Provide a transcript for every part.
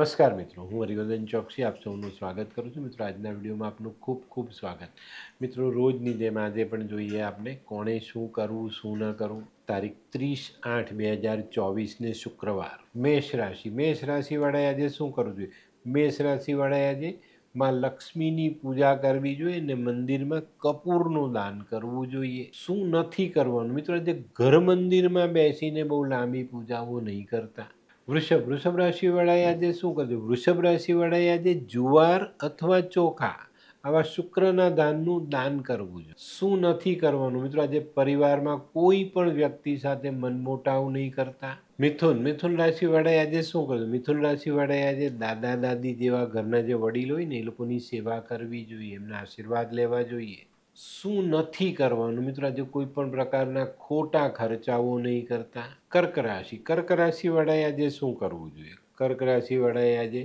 નમસ્કાર મિત્રો, હું હરિવર્ધન ચોકસી, આપ સૌનું સ્વાગત કરું છું. મિત્રો, આજના વિડીયોમાં આપનું ખૂબ ખૂબ સ્વાગત. મિત્રો, રોજની જેમ આજે પણ જોઈએ આપણે કોણે શું કરવું, શું ન કરવું. તારીખ ત્રીસ આઠ બે હજાર ચોવીસને શુક્રવાર, મેષ રાશિ. મેષ રાશિવાળાએ આજે શું કરવું જોઈએ? મેષ રાશિવાળાએ આજે માં લક્ષ્મીની પૂજા કરવી જોઈએ અને મંદિરમાં કપૂરનું દાન કરવું જોઈએ. શું નથી કરવાનું? મિત્રો, આજે ઘર મંદિરમાં બેસીને બહુ લાંબી પૂજાઓ નહીં કરતા. વૃષભ વૃષભ રાશિવાળાએ આજે શું કર્યું? વૃષભ રાશિવાળાએ આજે જુવાર અથવા ચોખા, આવા શુક્રના દાનનું દાન કરવું જોઈએ. શું નથી કરવાનું? મિત્રો, આજે પરિવારમાં કોઈ પણ વ્યક્તિ સાથે મનમોટાવ નહીં કરતા. મિથુન મિથુન રાશિવાળાએ આજે શું કર્યું? મિથુન રાશિવાળાએ આજે દાદા, દાદી જેવા ઘરના જે વડીલ હોય ને, એ લોકોની સેવા કરવી જોઈએ, એમના આશીર્વાદ લેવા જોઈએ. શું નથી કરવાનું? મિત્રો, આજે કોઈ પણ પ્રકારના ખોટા ખર્ચાઓ નહીં કરતા. કર્ક રાશિ કર્ક રાશિવાળાએ આજે શું કરવું જોઈએ? કર્ક રાશિવાળાએ આજે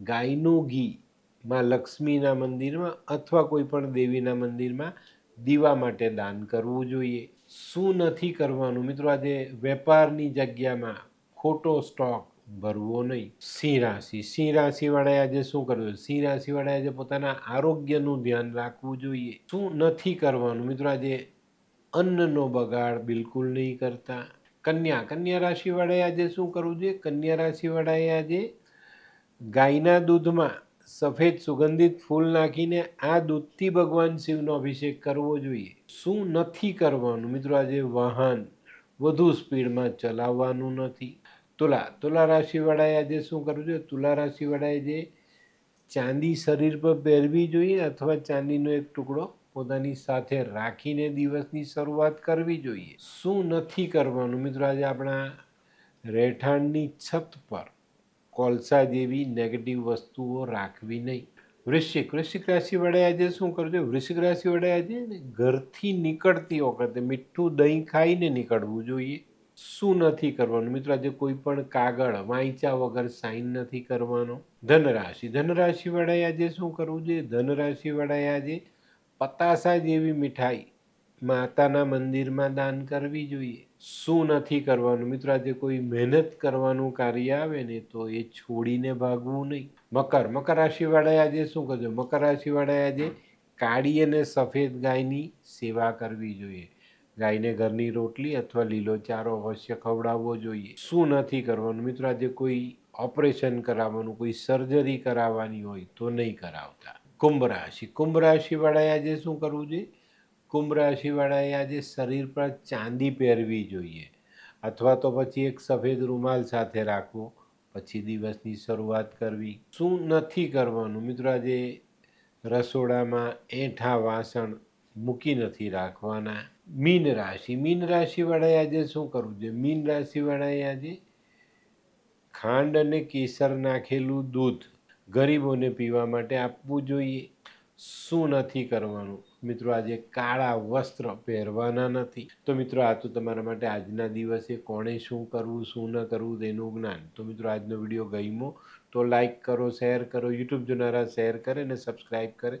ગાયનું ઘી માં લક્ષ્મીના મંદિરમાં અથવા કોઈ પણ દેવીના મંદિરમાં દીવા માટે દાન કરવું જોઈએ. શું નથી કરવાનું? મિત્રો, આજે વેપારની જગ્યામાં ખોટો સ્ટોક ભરવો નહીં. સિંહ રાશિ. સિંહ રાશિવાળાએ આજે શું કરવું? સિંહ રાશિવાળાએ આજે પોતાના આરોગ્યનું ધ્યાન રાખવું જોઈએ. શું નથી કરવાનું? મિત્રો, આજે અન્નનો બગાડ બિલકુલ નહીં કરતા. કન્યા. કન્યા રાશિવાળાએ આજે શું કરવું જોઈએ? કન્યા રાશિવાળાએ આજે ગાયના દૂધમાં સફેદ સુગંધિત ફૂલ નાખીને આ દૂધથી ભગવાન શિવનો અભિષેક કરવો જોઈએ. શું નથી કરવાનું? મિત્રો, આજે વાહન વધુ સ્પીડમાં ચલાવવાનું નથી. તુલા તુલા રાશિવાળાએ આજે શું કરવું જોઈએ તુલા રાશિવાળાએ જે ચાંદી શરીર પર પહેરવી જોઈએ અથવા ચાંદીનો એક ટુકડો પોતાની સાથે રાખીને દિવસની શરૂઆત કરવી જોઈએ. શું નથી કરવાનું? મિત્રો, આજે આપણા રહેઠાણની છત પર કોલસા જેવી નેગેટિવ વસ્તુઓ રાખવી નહીં. વૃશ્ચિક વૃશ્ચિક રાશિવાળાએ આજે શું કરવું જોઈએ વૃશ્ચિક રાશિવાળાએ આજે ઘરથી નીકળતી વખતે મીઠું દહીં ખાઈને નીકળવું જોઈએ. શું નથી કરવાનું? મિત્રો, આજે કોઈ પણ કાગળ વાંચ્યા વગર સાઇન નથી કરવાનો. ધનરાશિ. ધનરાશિવાળાએ આજે શું કરવું જોઈએ? ધનરાશિવાળાએ આજે પતાસા જેવી મીઠાઈ માતાના મંદિરમાં દાન કરવી જોઈએ. શું નથી કરવાનું? મિત્રો, આજે કોઈ મહેનત કરવાનું કાર્ય આવે ને તો એ છોડીને ભાગવું નહીં. મકર. મકર રાશિવાળાએ આજે શું કરજો મકર રાશિવાળાએ આજે કાળી અને સફેદ ગાયની સેવા કરવી જોઈએ. ગાયને ઘરની રોટલી અથવા લીલો ચારો અવશ્ય ખવડાવવો જોઈએ. શું નથી કરવાનું? મિત્રો, આજે કોઈ ઓપરેશન કરાવવાનું, કોઈ સર્જરી કરાવવાની હોય તો નહીં કરાવતા. કુંભ રાશિ. કુંભ રાશિવાળાએ આજે શું કરવું જોઈએ? કુંભ રાશિવાળાએ આજે શરીર પર ચાંદી પહેરવી જોઈએ. અથવા તો પછી એક સફેદ રૂમાલ સાથે રાખવો. પછી દિવસની શરૂઆત કરવી. શું નથી કરવાનું? મિત્રો, આજે રસોડામાં એઠા વાસણ મૂકી નથી રાખવાના. મીન રાશિ, મીન રાશિવાળાએ આજે શું કરવું જોઈએ? મીન રાશિવાળાએ આજે ખાંડ અને કેસર નાખેલું દૂધ ગરીબોને પીવા માટે આપવું જોઈએ. શું નથી કરવાનું? મિત્રો, આજે કાળા વસ્ત્ર પહેરવાના નથી. તો મિત્રો, આ તો તમારા માટે આજના દિવસે કોણે શું કરવું, શું ન કરવું તેનું જ્ઞાન. તો મિત્રો, આજનો વીડિયો ગમ્યો તો લાઈક કરો, શેર કરો, યુટ્યુબ જોનારા શેર કરે અને સબસ્ક્રાઈબ કરે.